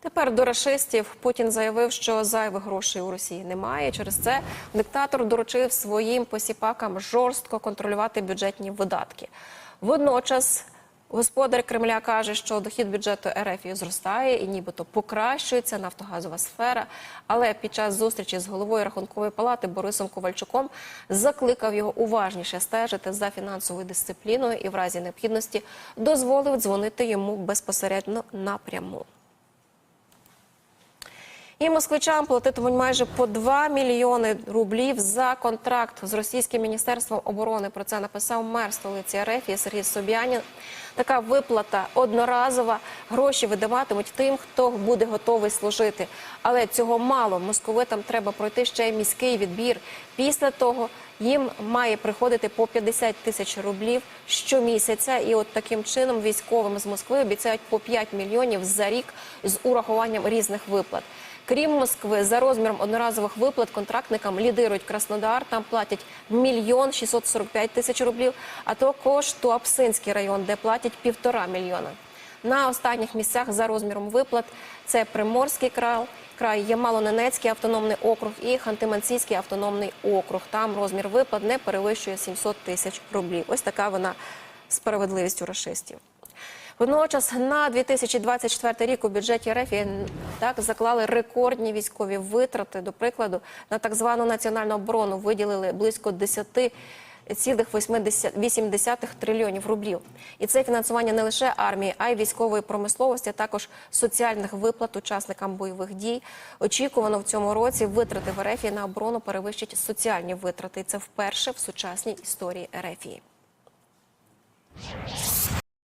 Тепер до рашистів Путін заявив, що зайвих грошей у Росії немає. Через це диктатор доручив своїм посіпакам жорстко контролювати бюджетні видатки. Водночас господар Кремля каже, що дохід бюджету РФ зростає і нібито покращується нафтогазова сфера. Але під час зустрічі з головою рахункової палати Борисом Ковальчуком закликав його уважніше стежити за фінансовою дисципліною і в разі необхідності дозволив дзвонити йому безпосередньо напряму. І москвичам платитимуть майже по 2 мільйони рублів за контракт з російським міністерством оборони. Про це написав мер столиці РФ Сергій Собянін. Така виплата одноразова. Гроші видаватимуть тим, хто буде готовий служити. Але цього мало. Московитам треба пройти ще й міський відбір. Після того їм має приходити по 50 тисяч рублів щомісяця. І от таким чином військовим з Москви обіцяють по 5 мільйонів за рік з урахуванням різних виплат. Крім Москви, за розміром одноразових виплат контрактникам лідирують Краснодар. Там платять мільйон 645 тисяч рублів, а також Туапсинський район, де платять півтора мільйона. На останніх місцях за розміром виплат це Приморський край, край Ямало-Ненецький автономний округ і Ханти-Мансійський автономний округ. Там розмір виплат не перевищує 700 тисяч рублів. Ось така вона справедливість у рашистів. Водночас на 2024 рік у бюджеті РФ так заклали рекордні військові витрати. До прикладу, на так звану національну оборону виділили близько 10 цілих 80 трильйонів рублів. І це фінансування не лише армії, а й військової промисловості, а також соціальних виплат учасникам бойових дій. Очікувано в цьому році витрати в РФ на оборону перевищать соціальні витрати. І це вперше в сучасній історії РФ.